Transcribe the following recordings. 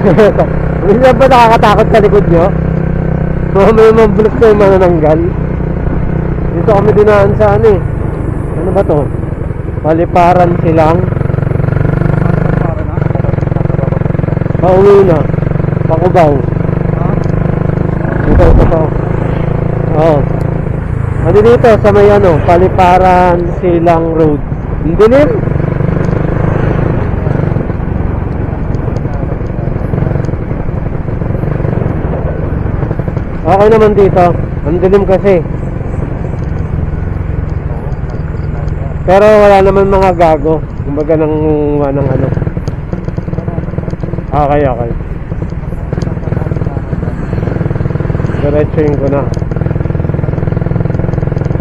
Hindi ba nakakatakot sa likod nyo? Mga may mabulok na yung manananggal. Dito kami dinaan sa ano eh. Ano ba to? Paliparan silang. Pauwi na. Pakubaw. Dito, ito to. Oo. Ano dito sa may ano, Paliparan Silang Road. Ang dilim. Okay naman dito. Ang dilim kasi. Pero wala naman mga gago. Kumbaga ng ano. Okay, okay. Diretsuin ko na.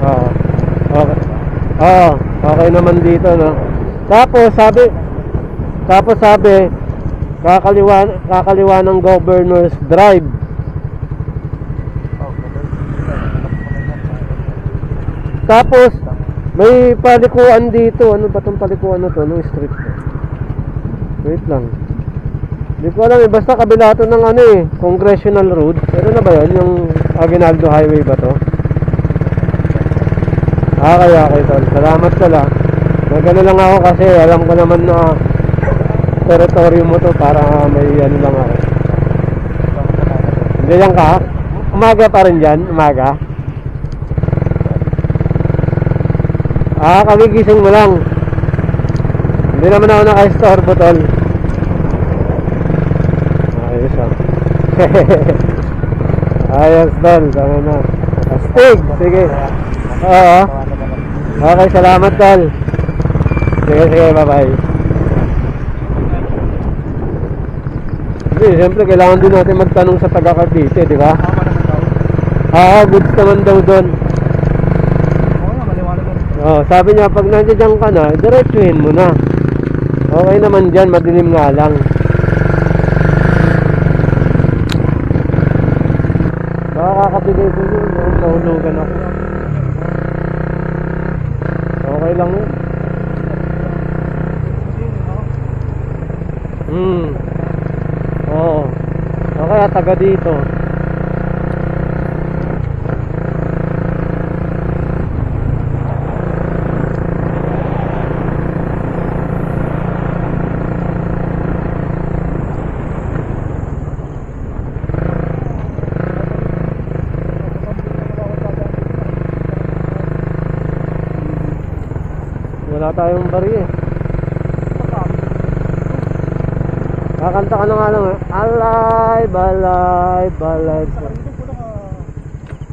Oo. Okay. Oo, okay naman dito, no. Tapos sabi tapos sabi kakaliwa kakaliwa ng Governor's Drive. Tapos may palikuan dito. Ano ba tong palikuan na to? Anong street to? Wait lang. Hindi ko alam eh. Basta kabila to ng ano eh. Congressional Road. Pero na ba yun? Yung Aguinaldo Highway ba to? Ah, kaya kay tol. Salamat pala. Nagano lang ako kasi alam ko naman na teritoryo mo to para may ano lang ako. Hindi lang ka? Umaga pa rin dyan? Umaga? Ah, kagigising mo lang. Hindi naman ako naka-store tol. Ayos ah. Ayos tol. Tama na. Astig. Sige. Oo. Okay, salamat tol. Sige, sige, bye-bye. Hindi, siyempre kailangan din natin magtanong sa taga Cavite, di ba? Oo, goods naman daw doon. Oh, sabi niya pag nandiyan ka na, diretsuhin mo na. Okay naman diyan, madilim nga lang. Makakabigay ko yun, no? mahulugan ako. Okay lang yun. Hmm. Oo. O kaya taga dito. Wala tayong bari eh. Kakanta ka na nga lang eh. Alive, alive, alive.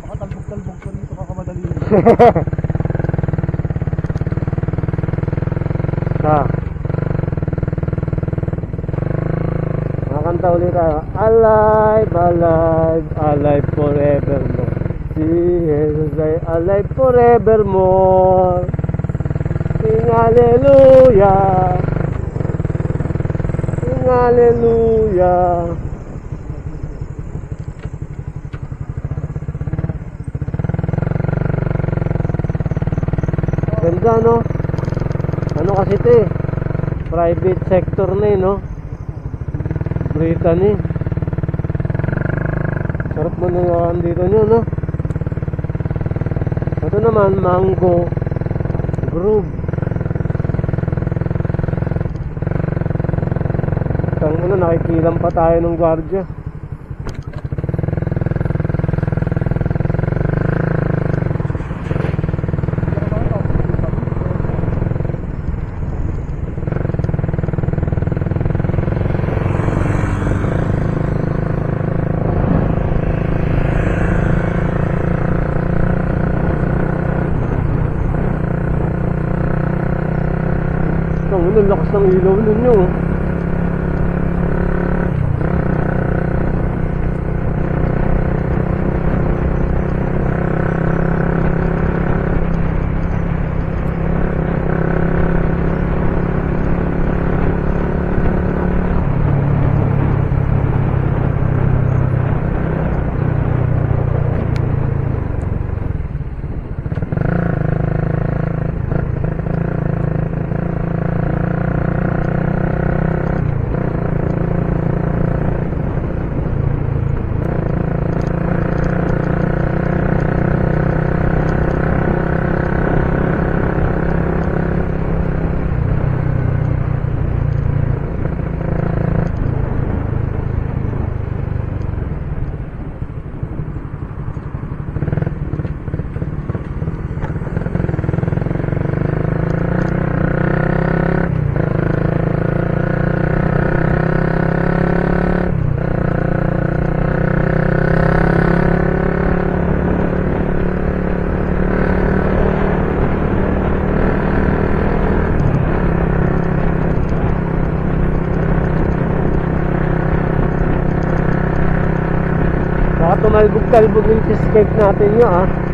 Makatalbog-talbog ko dito kakamadali. Sa. Kakanta ulit tayo. Alive, alive, alive forevermore. Si Jesus ay alive forevermore. Sing hallelujah. Sing hallelujah. Ganda no? Ano kasi ito eh? Private sector na eh no? Brittany. Sarap mo na dito nyo no? Ito naman, Mango Grove. Tang ano, nakikilam pa tayo ng gwardiya. Ano, lakas ng ilaw ninyo. oh. Kamalbog-talbog yung cheesecake natin yun ah.